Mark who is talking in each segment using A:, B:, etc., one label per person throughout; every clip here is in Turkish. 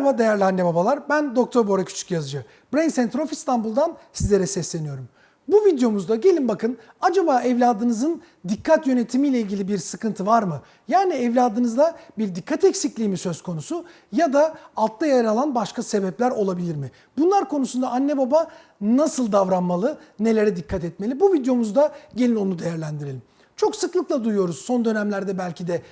A: Merhaba değerli anne babalar. Ben Doktor Bora Küçük Yazıcı. Brain Center of İstanbul'dan sizlere sesleniyorum. Bu videomuzda gelin bakın acaba evladınızın dikkat yönetimiyle ilgili bir sıkıntı var mı? Yani evladınızda bir dikkat eksikliği mi söz konusu ya da altta yer alan başka sebepler olabilir mi? Bunlar konusunda anne baba nasıl davranmalı, nelere dikkat etmeli? Bu videomuzda gelin onu değerlendirelim. Çok sıklıkla duyuyoruz son dönemlerde belki de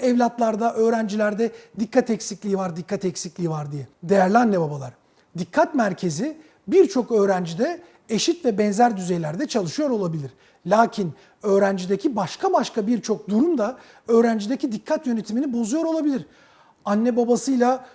A: evlatlarda, öğrencilerde dikkat eksikliği var, dikkat eksikliği var diye. Değerli anne babalar, dikkat merkezi birçok öğrencide eşit ve benzer düzeylerde çalışıyor olabilir. Lakin öğrencideki başka başka birçok durum da öğrencideki dikkat yönetimini bozuyor olabilir. Anne babasıyla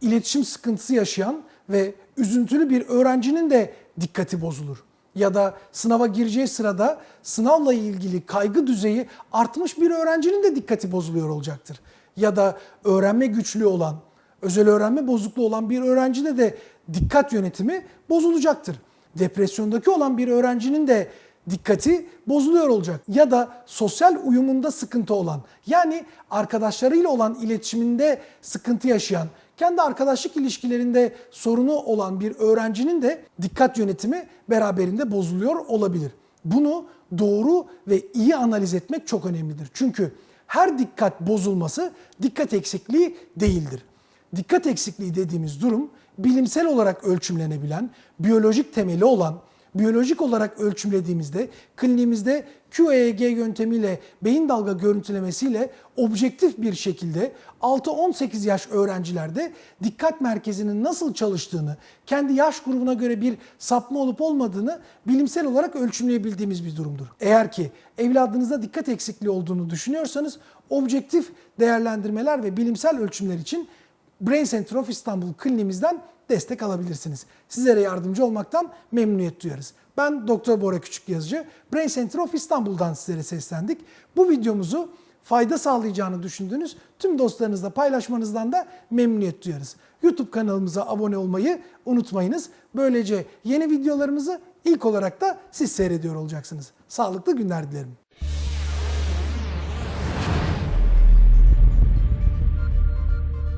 A: iletişim sıkıntısı yaşayan ve üzüntülü bir öğrencinin de dikkati bozulur. Ya da sınava gireceği sırada sınavla ilgili kaygı düzeyi artmış bir öğrencinin de dikkati bozuluyor olacaktır. Ya da öğrenme güçlüğü olan, özel öğrenme bozukluğu olan bir öğrencide de dikkat yönetimi bozulacaktır. Depresyondaki olan bir öğrencinin de dikkati bozuluyor olacak. Ya da sosyal uyumunda sıkıntı olan, yani arkadaşlarıyla olan iletişiminde sıkıntı yaşayan, kendi arkadaşlık ilişkilerinde sorunu olan bir öğrencinin de dikkat yönetimi beraberinde bozuluyor olabilir. Bunu doğru ve iyi analiz etmek çok önemlidir. Çünkü her dikkat bozulması dikkat eksikliği değildir. Dikkat eksikliği dediğimiz durum bilimsel olarak ölçümlenebilen, biyolojik temeli olan, biyolojik olarak ölçümlediğimizde kliniğimizde QEEG yöntemiyle beyin dalga görüntülemesiyle objektif bir şekilde 6-18 yaş öğrencilerde dikkat merkezinin nasıl çalıştığını, kendi yaş grubuna göre bir sapma olup olmadığını bilimsel olarak ölçümleyebildiğimiz bir durumdur. Eğer ki evladınızda dikkat eksikliği olduğunu düşünüyorsanız objektif değerlendirmeler ve bilimsel ölçümler için Brain Center of İstanbul kliniğimizden destek alabilirsiniz. Sizlere yardımcı olmaktan memnuniyet duyarız. Ben Doktor Bora Küçük Yazıcı. Brain Center of İstanbul'dan sizlere seslendik. Bu videomuzu fayda sağlayacağını düşündüğünüz tüm dostlarınızla paylaşmanızdan da memnuniyet duyarız. YouTube kanalımıza abone olmayı unutmayınız. Böylece yeni videolarımızı ilk olarak da siz seyrediyor olacaksınız. Sağlıklı günler dilerim.